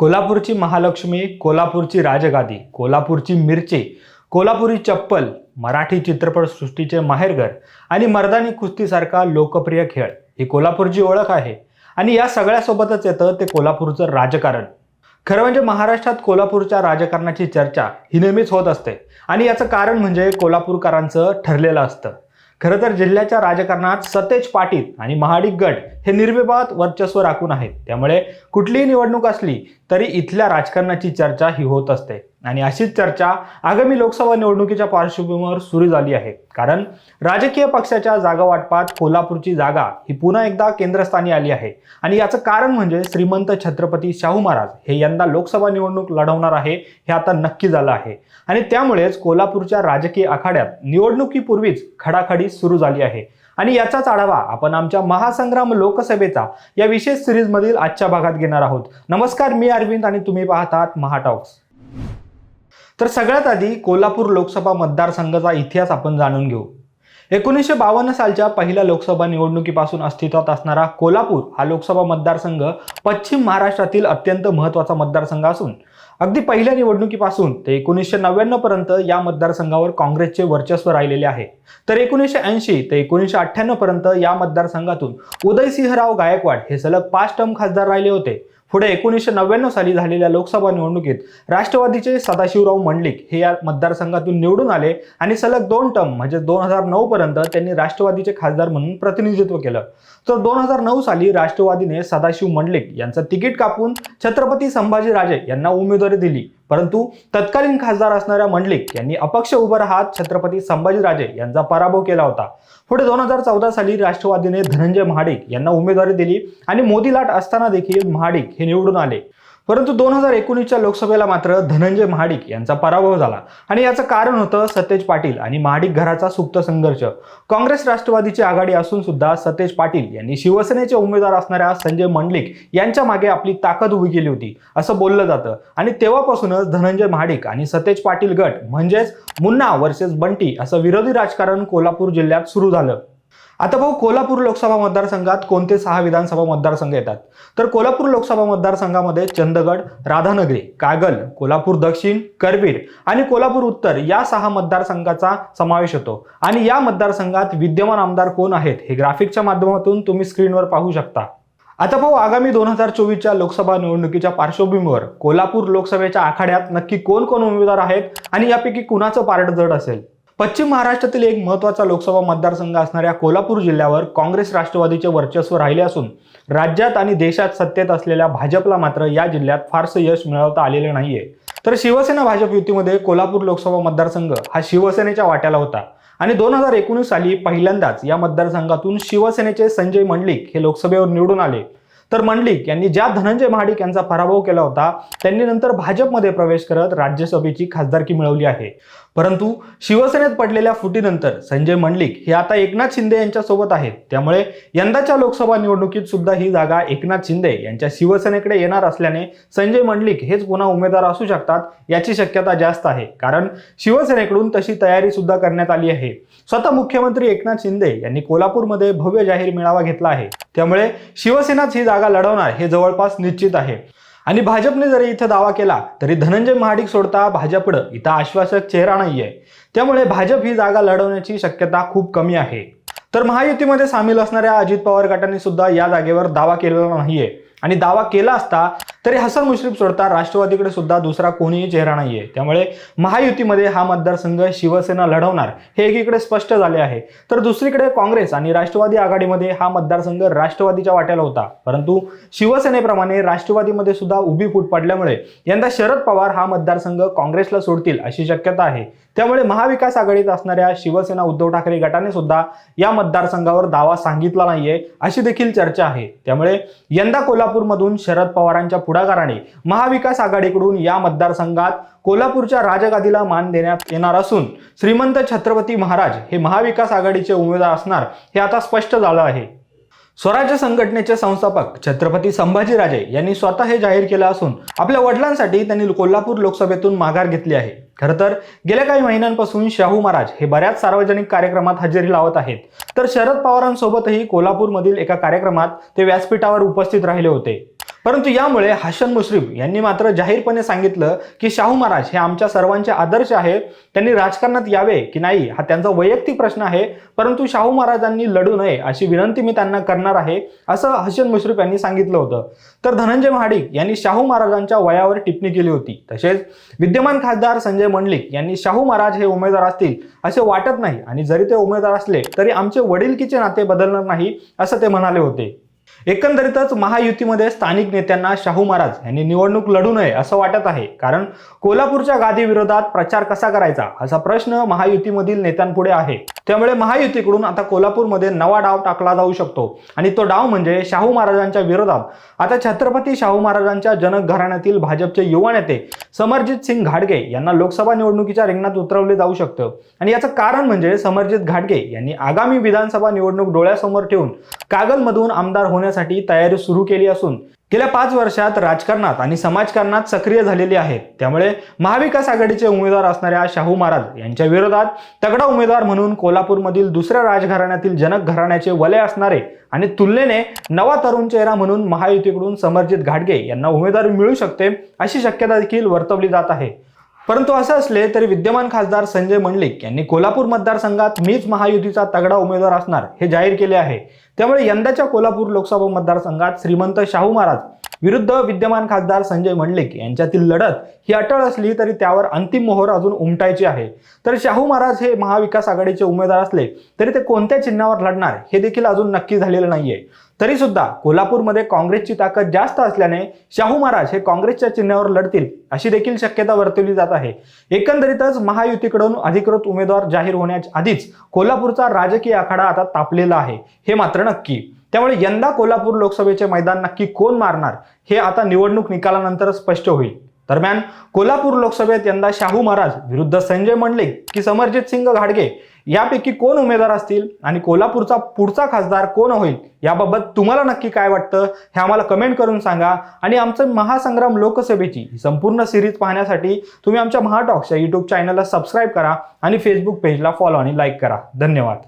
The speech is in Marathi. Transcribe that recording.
कोल्हापूरची महालक्ष्मी कोल्हापूरची राजगादी कोल्हापूरची मिरची कोल्हापुरी चप्पल मराठी चित्रपटसृष्टीचे माहेरघर आणि मर्दानी कुस्तीसारखा लोकप्रिय खेळ. ही कोल्हापूरची ओळख आहे आणि या सगळ्यासोबतच येतं ते कोल्हापूरचं राजकारण. खरं म्हणजे महाराष्ट्रात कोल्हापूरच्या राजकारणाची चर्चा ही नेहमीच होत असते आणि याचं कारण म्हणजे कोल्हापूरकरांचं ठरलेलं असतं. खरं तर जिल्ह्याच्या राजकारणात सतेज पाटील आणि महाडिक गट हे निर्विवाद वर्चस्व राखून आहेत त्यामुळे कुठलीही निवडणूक असली तरी इथल्या राजकारणाची चर्चा ही होत असते. आणि अशीच चर्चा आगामी लोकसभा निवडणुकीच्या पार्श्वभूमीवर सुरू झाली आहे. कारण राजकीय पक्षाच्या जागा वाटपात कोल्हापूरची जागा ही पुन्हा एकदा केंद्रस्थानी आली आहे. आणि याचं कारण म्हणजे श्रीमंत छत्रपती शाहू महाराज हे यंदा लोकसभा निवडणूक लढवणार आहे हे आता नक्की झालं आहे. आणि त्यामुळेच कोल्हापूरच्या राजकीय आखाड्यात निवडणुकीपूर्वीच खडाखडी सुरू झाली आहे. आणि याचाच आढावा आपण आमच्या महासंग्राम लोकसभेचा या विशेष सिरीजमधील आजच्या भागात घेणार आहोत. नमस्कार मी अरविंद आणि तुम्ही पाहतात महाटॉक्स. तर सगळ्यात आधी कोल्हापूर लोकसभा मतदारसंघाचा इतिहास आपण जाणून घेऊ. एकोणीसशे बावन्न सालच्या पहिल्या लोकसभा निवडणुकीपासून अस्तित्वात असणारा कोल्हापूर हा लोकसभा मतदारसंघ पश्चिम महाराष्ट्रातील अत्यंत महत्त्वाचा मतदारसंघ असून अगदी पहिल्या निवडणुकीपासून ते एकोणीसशे नव्याण्णव पर्यंत या मतदारसंघावर काँग्रेसचे वर्चस्व राहिलेले आहे. तर एकोणीसशे ऐंशी ते एकोणीसशे अठ्ठ्याण्णव पर्यंत या मतदारसंघातून उदयसिंहराव गायकवाड हे सलग पाच टर्म खासदार राहिले होते. पुढे एकोणीसशे नव्याण्णव साली झालेल्या लोकसभा निवडणुकीत राष्ट्रवादीचे सदाशिवराव मंडलिक हे या मतदारसंघातून निवडून आले आणि सलग दोन टर्म म्हणजे दोन हजार नऊ पर्यंत त्यांनी राष्ट्रवादीचे खासदार म्हणून प्रतिनिधित्व केलं. तर दोन हजार नऊ साली राष्ट्रवादीने सदाशिव मंडलिक यांचं तिकीट कापून छत्रपती संभाजीराजे यांना उमेदवारी दिली. परंतु तत्कालीन खासदार असणाऱ्या मंडलिक यांनी अपक्ष उभं राहत छत्रपती संभाजीराजे यांचा पराभव केला होता. पुढे दोन हजार चौदा साली राष्ट्रवादीने धनंजय महाडिक यांना उमेदवारी दिली आणि मोदी लाट असताना देखील महाडिक हे निवडून आले. परंतु दोन हजार एकोणीसच्या लोकसभेला मात्र धनंजय महाडिक यांचा पराभव झाला. आणि याचं कारण होतं सतेज पाटील आणि महाडिक घराचा सुप्त संघर्ष. काँग्रेस राष्ट्रवादीची आघाडी असून सुद्धा सतेज पाटील यांनी शिवसेनेचे उमेदवार असणाऱ्या संजय मंडलिक यांच्या मागे आपली ताकद उभी केली होती असं बोललं जातं. आणि तेव्हापासूनच धनंजय महाडिक आणि सतेज पाटील गट म्हणजेच मुन्ना वर्सेस बंटी असं विरोधी राजकारण कोल्हापूर जिल्ह्यात सुरू झालं. आता भाऊ कोल्हापूर लोकसभा मतदारसंघात कोणते सहा विधानसभा मतदारसंघ येतात? तर कोल्हापूर लोकसभा मतदारसंघामध्ये चंदगड राधानगरी कागल कोल्हापूर दक्षिण करबीर आणि कोल्हापूर उत्तर या सहा मतदारसंघाचा समावेश होतो. आणि या मतदारसंघात विद्यमान आमदार कोण आहेत हे ग्राफिकच्या माध्यमातून तुम्ही स्क्रीनवर पाहू शकता. आता भाऊ आगामी दोन हजार चोवीसच्या लोकसभा निवडणुकीच्या पार्श्वभूमीवर कोल्हापूर लोकसभेच्या आखाड्यात नक्की कोण कोण उमेदवार आहेत आणि यापैकी कुणाचं पारड जड असेल? पश्चिम महाराष्ट्रातील एक महत्त्वाचा लोकसभा मतदारसंघ असणाऱ्या कोल्हापूर जिल्ह्यावर काँग्रेस राष्ट्रवादीचे वर्चस्व राहिले असून राज्यात आणि देशात सत्तेत असलेल्या भाजपला मात्र या जिल्ह्यात फारसं यश मिळवता आलेलं नाहीये. तर शिवसेना भाजप युतीमध्ये कोल्हापूर लोकसभा मतदारसंघ हा शिवसेनेच्या वाट्याला होता आणि दोन हजार एकोणीस साली पहिल्यांदाच या मतदारसंघातून शिवसेनेचे संजय मंडलिक हे लोकसभेवर निवडून आले. तर मंडलिक यांनी ज्या धनंजय महाडिक यांचा पराभव केला होता त्यांनी नंतर भाजपमध्ये प्रवेश करत राज्यसभेची खासदारकी मिळवली आहे. परंतु शिवसेनेत पडलेल्या फुटीनंतर संजय मंडलिक हे आता एकनाथ शिंदे यांच्या सोबत आहेत. त्यामुळे यंदाच्या लोकसभा निवडणुकीत सुद्धा ही जागा एकनाथ शिंदे यांच्या शिवसेनेकडे येणार असल्याने संजय मंडलिक हेच पुन्हा उमेदवार असू शकतात याची शक्यता जास्त आहे. कारण शिवसेनेकडून तशी तयारी सुद्धा करण्यात आली आहे. स्वतः मुख्यमंत्री एकनाथ शिंदे यांनी कोल्हापूरमध्ये भव्य जाहीर मेळावा घेतला आहे. त्यामुळे शिवसेनाच ही जागा लढवणार हे जवळपास निश्चित आहे. आणि भाजपने जरी इथं दावा केला तरी धनंजय महाडिक सोडता भाजपकडं इथं आश्वासक चेहरा नाहीये. त्यामुळे भाजप ही जागा लढवण्याची शक्यता खूप कमी आहे. तर महायुतीमध्ये सामील असणाऱ्या अजित पवार गटाने सुद्धा या जागेवर दावा केलेला नाहीये. आणि दावा केला असता तरी हसन मुश्रीफ सोडता राष्ट्रवादीकडे सुद्धा दुसरा कोणीही चेहरा नाहीये. त्यामुळे महायुतीमध्ये हा मतदारसंघ शिवसेना लढवणार हे एकीकडे स्पष्ट झाले आहे. तर दुसरीकडे काँग्रेस आणि राष्ट्रवादी आघाडीमध्ये हा मतदारसंघ राष्ट्रवादीच्या वाट्याला होता. परंतु शिवसेनेप्रमाणे राष्ट्रवादीमध्ये सुद्धा उभी फूट पडल्यामुळे यंदा शरद पवार हा मतदारसंघ काँग्रेसला सोडतील अशी शक्यता आहे. त्यामुळे महाविकास आघाडीत असणाऱ्या शिवसेना उद्धव ठाकरे गटाने सुद्धा या मतदारसंघावर दावा सांगितला नाहीये अशी देखील चर्चा आहे. त्यामुळे यंदा कोल्हापूरमधून शरद पवारांच्या पुढाकाराने महाविकास आघाडीकडून या मतदारसंघात कोल्हापूरच्या राजगादीला मान देण्यात येणार असून श्रीमंत छत्रपती महाराज हे महाविकास आघाडीचे उमेदवार असणार हे आता स्पष्ट झालं आहे. स्वराज्य संघटनेचे संस्थापक छत्रपती संभाजीराजे यांनी स्वतः हे जाहीर केलं असून आपल्या वडिलांसाठी त्यांनी कोल्हापूर लोकसभेतून माघार घेतली आहे. खरं तर गेल्या काही महिन्यांपासून शाहू महाराज हे बऱ्याच सार्वजनिक कार्यक्रमात हजेरी लावत आहेत. तर शरद पवारांसोबतही कोल्हापूरमधील एका कार्यक्रमात ते व्यासपीठावर उपस्थित राहिले होते. परंतु यामुळे हसन मुश्रीफ यांनी मात्र जाहीरपणे सांगितलं की शाहू महाराज हे आमच्या सर्वांचे आदर्श आहेत. त्यांनी राजकारणात यावे की नाही हा त्यांचा वैयक्तिक प्रश्न आहे. परंतु शाहू महाराजांनी लढू नये अशी विनंती मी त्यांना करणार आहे असं हसन मुश्रीफ यांनी सांगितलं होतं. तर धनंजय महाडिक यांनी शाहू महाराजांच्या वयावर टिप्पणी केली होती. तसेच विद्यमान खासदार संजय मंडलिक यांनी शाहू महाराज हे उमेदवार असतील असे वाटत नाही आणि जरी ते उमेदवार असले तरी आमचे वडीलकीचे नाते बदलणार नाही असं ते म्हणाले होते. एकंदरीतच महायुतीमध्ये स्थानिक नेत्यांना शाहू महाराज यांनी निवडणूक लढू नये असं वाटत आहे. कारण कोल्हापूरच्या गादी विरोधात प्रचार कसा करायचा असा प्रश्न महायुतीमधील नेत्यांपुढे आहे. त्यामुळे महायुतीकडून आता कोल्हापूरमध्ये नवा डाव टाकला जाऊ शकतो. आणि तो डाव म्हणजे शाहू महाराजांच्या विरोधात. आता छत्रपती शाहू महाराजांच्या जनक घराण्यातील भाजपचे युवा नेते समरजित सिंग घाडगे यांना लोकसभा निवडणुकीच्या रिंगणात उतरवले जाऊ शकतं. आणि याचं कारण म्हणजे समरजित घाटगे यांनी आगामी विधानसभा निवडणूक डोळ्यासमोर ठेवून कागलमधून आमदार होण्यासाठी तयारी सुरू केली असून गेल्या पाच वर्षात राजकारणात आणि समाजकारणात सक्रिय झालेली आहेत त्यामुळे महाविकास आघाडीचे उमेदवार असणाऱ्या शाहू महाराज यांच्या विरोधात तगडा उमेदवार म्हणून कोल्हापूरमधील दुसऱ्या राजघराण्यातील जनक घराण्याचे वलय असणारे आणि तुलनेने नवा तरुण चेहरा म्हणून महायुतीकडून समर्जित घाटगे यांना उमेदवारी मिळू शकते अशी शक्यता देखील वर्तवली जात आहे. परंतु असं असले तरी विद्यमान खासदार संजय मंडलिक यांनी कोल्हापूर मतदारसंघात मीच महायुतीचा तगडा उमेदवार असणार हे जाहीर केले आहे. त्यामुळे यंदाच्या कोल्हापूर लोकसभा मतदारसंघात श्रीमंत शाहू महाराज विरुद्ध विद्यमान खासदार संजय मंडलिक यांच्यातील लढत ही अटळ असली तरी त्यावर अंतिम मोहर अजून उमटायची आहे. तर शाहू महाराज हे महाविकास आघाडीचे उमेदवार असले तरी ते कोणत्या चिन्हावर लढणार हे देखील अजून नक्की झालेलं नाहीये. तरी सुद्धा कोल्हापूरमध्ये काँग्रेसची ताकद जास्त असल्याने शाहू महाराज हे काँग्रेसच्या चिन्हावर लढतील अशी देखील शक्यता वर्तवली जात आहे. एकंदरीतच महायुतीकडून अधिकृत उमेदवार जाहीर होण्याच्या आधीच कोल्हापूरचा राजकीय आखाडा आता तापलेला आहे. हे मात्र नक्की. त्यामुळे यंदा कोल्हापूर लोकसभेचे मैदान नक्की कोण मारणार हे आता निवडणूक निकालानंतर स्पष्ट होईल. दरम्यान कोल्हापूर लोकसभेत यंदा शाहू महाराज विरुद्ध संजय मंडलिक की समरजित सिंग घाडगे यापैकी कोण उमेदवार असतील आणि कोल्हापूरचा पुढचा खासदार कोण होईल याबाबत तुम्हाला नक्की काय वाटतं हे आम्हाला कमेंट करून सांगा. आणि आमचं महासंग्राम लोकसभेची संपूर्ण सिरीज पाहण्यासाठी तुम्ही आमच्या महाटॉक्सच्या यूट्यूब चॅनलला सबस्क्राईब करा आणि फेसबुक पेजला फॉलो आणि लाईक करा. धन्यवाद.